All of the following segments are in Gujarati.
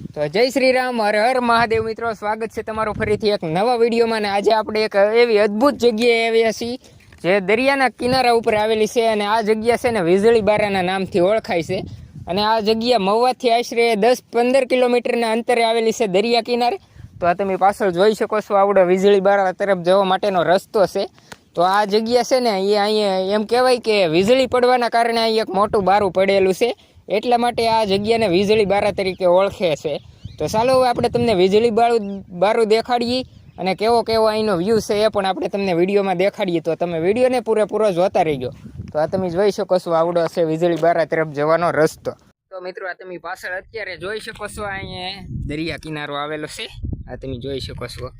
તો જય શ્રી રામ, હર હર મહાદેવ મિત્રો. સ્વાગત છે તમારું ફરીથી એક નવા વિડીયોમાં આજે આપણે એક એવી અદ્ભુત જગ્યાએ આવ્યા છીએ, જે દરિયાના કિનારા ઉપર આવેલી છે અને આ જગ્યા છે ને વીજળી બારાના નામથી ઓળખાય છે. અને આ જગ્યા મહુવાથી આશરે દસ પંદર કિલોમીટરના અંતરે આવેલી છે દરિયા કિનારે. તો આ તમે પાછળ જોઈ શકો છો આવડો વીજળી બારા તરફ જવા માટેનો રસ્તો છે. તો આ જગ્યા છે ને એ અહીંયા એમ કહેવાય કે વીજળી પડવાના કારણે અહીં એક મોટું બારું પડેલું છે. એટલા માટે આ જગ્યાને વીજળી બારા તરીકે ઓળખે છે. તો ચાલો હવે આપણે તમને વીજળી બારું બારું દેખાડીએ અને કેવો કેવો અહીંનો વ્યૂ છે એ પણ આપણે તમને વિડીયોમાં દેખાડીએ. તો તમે વિડીયોને પૂરેપૂરો જોતા રહીજો. તો આ તમે જોઈ શકો છો આવડો છે વીજળી બારા તરફ જવાનો રસ્તો. તો મિત્રો આ તમે પાછળ અત્યારે જોઈ શકો છો અહીંયા દરિયા કિનારો આવેલો છે. આ તમે જોઈ શકો છો.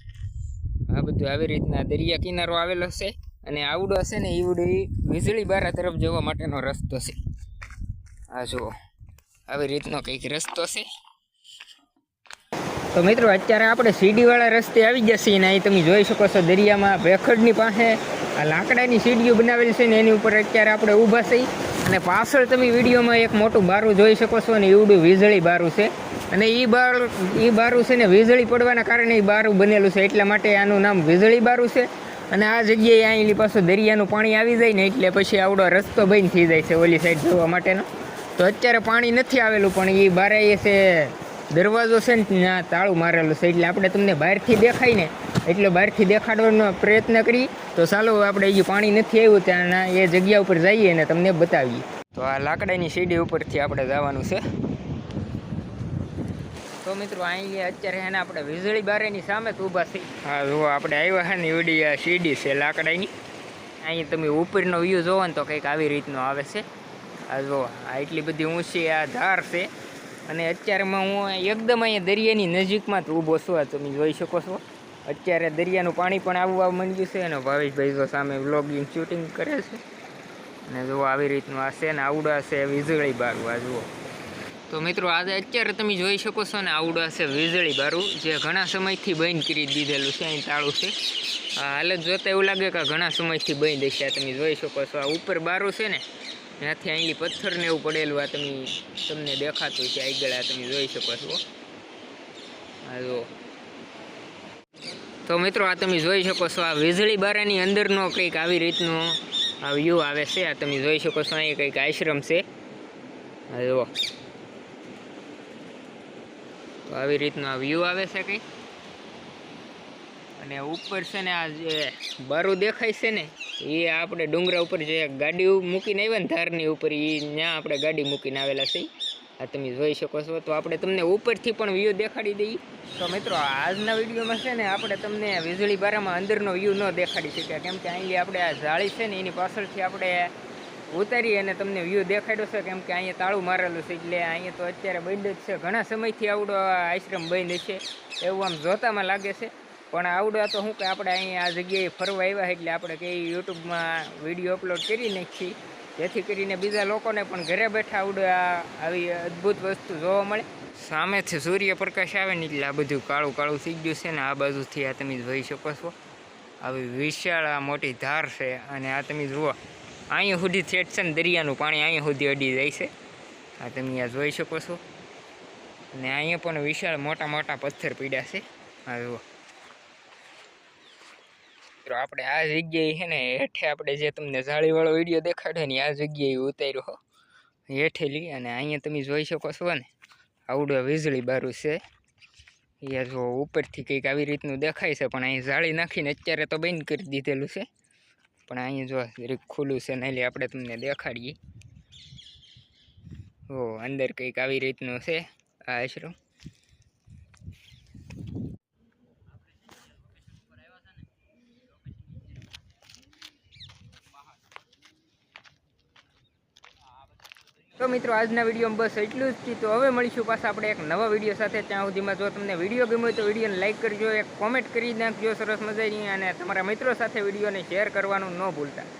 આ બધું આવી રીતના દરિયા કિનારો આવેલો છે. અને આવડો છે ને ઈવડો વીજળી બારા તરફ જવા માટેનો રસ્તો છે. આ જુઓ, આવી રીતનો કંઈક રસ્તો છે. તો મિત્રો, અત્યારે આપણે સીડીવાળા રસ્તે આવી ગયા છીએ ને અહીં તમે જોઈ શકો છો દરિયામાં ભેખડની પાસે આ લાકડાની સીડીઓ બનાવેલી છે ને એની ઉપર અત્યારે આપણે ઊભા છીએ. અને પાછળ તમે વિડીયોમાં એક મોટું બારું જોઈ શકો છો ને એવડું વીજળી બારું છે. અને એ બાર એ બારું છે ને વીજળી પડવાના કારણે એ બારું બનેલું છે. એટલા માટે આનું નામ વીજળી બારું છે. અને આ જગ્યાએ અહીંની પાછું દરિયાનું પાણી આવી જાય ને એટલે પછી આવડો રસ્તો બંધ થઈ જાય છે ઓલી સાઈડ જોવા માટેનો. તો અત્યારે પાણી નથી આવેલું, પણ એ બારે એ છે, દરવાજો છે ને ત્યાં તાળું મારેલું છે. એટલે આપણે તમને બહારથી દેખાય ને, એટલે બહારથી દેખાડવાનો પ્રયત્ન કરી. તો ચાલો આપણે એ પાણી નથી આવ્યું ત્યાંના એ જગ્યા ઉપર જઈએ ને તમને બતાવીએ. તો આ લાકડાની સીડી ઉપરથી આપણે જવાનું છે. તો મિત્રો, અહીંયા અત્યારે એને આપણે વીજળી બારેની સામે ઊભા થઈ હા, જુઓ, આપણે આવ્યા છે ને એવડી આ સીડી છે લાકડાની. અહીં તમે ઉપરનો વ્યૂ જોવો ને તો કંઈક આવી રીતનો આવે છે. આ જુઓ આ એટલી બધી ઊંચી આ ધાર છે. અને અત્યારેમાં હું એકદમ અહીંયા દરિયાની નજીકમાં જ ઊભો છું. આ તમે જોઈ શકો છો. અત્યારે દરિયાનું પાણી પણ આવવા માંડ્યું છે અને ભાવેશભાઈ જો સામે વ્લોગિંગ શૂટિંગ કરે છે. અને જુઓ આવી રીતનું આ છે ને આવડા છે વીજળી બારું, આ જુઓ. તો મિત્રો, આજે અત્યારે તમે જોઈ શકો છો ને આવડા છે વીજળી બારું, જે ઘણા સમયથી બંધ કરી દીધેલું છે, અહીં તાળું છે. હાલત જોતા એવું લાગે કે ઘણા સમયથી બંધ હશે તમે જોઈ શકો છો. આ ઉપર બારું છે ને ત્યાંથી અહીંની પથ્થર ને એવું પડેલું આ તમે તમને દેખાતું છે, આગળ આ તમે જોઈ શકો છો. આ જો. તો મિત્રો, આ તમે જોઈ શકો છો, આ વીજળી બારાની અંદરનો કંઈક આવી રીતનો આ વ્યૂ આવે છે. આ તમે જોઈ શકો છો અહીં કંઈક આશ્રમ છે. આ જુઓ તો આવી રીતનો આ વ્યૂ આવે છે કંઈક. અને ઉપર છે ને આ જે બારું દેખાય છે ને એ આપણે ડુંગરા ઉપર જે ગાડી મૂકીને આવ્યા ને ધારની ઉપર એ ત્યાં આપણે ગાડી મૂકીને આવેલા છે. આ તમે જોઈ શકો છો. તો આપણે તમને ઉપરથી પણ વ્યૂ દેખાડી દઈએ. તો મિત્રો, આજના વિડીયોમાં છે ને આપણે તમને વીજળી બારામાં અંદરનો વ્યૂ ન દેખાડી શક્યા. કેમ કે અહીં આપણે આ જાળી છે ને, એની પાછળથી આપણે ઉતારી અને તમને વ્યૂ દેખાડ્યો છે. કેમ કે અહીંયા તાળું મારેલું છે, એટલે અહીંયા તો અત્યારે બંધ જ છે. ઘણા સમયથી આવડો આશ્રમ બંધ છે. એવું આમ જોતામાં લાગે છે. પણ આવડે તો શું કે આપણે અહીંયા આ જગ્યાએ ફરવા આવ્યા એટલે આપણે કંઈ યુટ્યુબમાં વીડિયો અપલોડ કરી નાખીએ. જેથી કરીને બીજા લોકોને પણ ઘરે બેઠા આવડે આવી અદ્ભુત વસ્તુ જોવા મળે. સામેથી સૂર્યપ્રકાશ આવે ને એટલે આ બધું કાળું કાળું થઈ ગયું છે ને આ બાજુથી આ તમે જોઈ શકો છો. આવી વિશાળ આ મોટી ધાર છે અને આ તમે જુઓ અહીંયા સુધી થેટ છે ને દરિયાનું પાણી અહીંયા સુધી અડી જાય છે. આ તમે આ જોઈ શકો છો. અને અહીંયા પણ વિશાળ મોટા મોટા પથ્થર પીડ્યા છે. આ જુઓ. મિત્રો, આપણે આ જગ્યાએ છે ને હેઠે આપણે જે તમને જાળીવાળો વીડિયો દેખાડ્યો ને, આ જગ્યાએ ઉતાર્યો હેઠેલી અને અહીંયા તમે જોઈ શકો છો ને, આવડો વીજળી બારું છે. એ જો ઉપરથી કંઈક આવી રીતનું દેખાય છે, પણ અહીં જાળી નાખીને અત્યારે તો બંધ કરી દીધેલું છે. પણ અહીંયા જો જરીક ખુલ્લું છે ને, એટલે આપણે તમને દેખાડીએ. ઓ, અંદર કંઈક આવી રીતનું છે, આ તો મિત્રો, આજના વિડીયોમાં બસ એટલું જ છે તો હવે મળીશું પાછા આપણે એક નવા વીડિયો સાથે. ત્યાં સુધીમાં જો તમને વીડિયો ગમ્યો હોય તો વિડીયોને લાઇક કરજો, એક કોમેન્ટ કરી નાખજો. સરસ મજાની. અને તમારા મિત્રો સાથે વિડીયોને શેર કરવાનું ન ભૂલતા.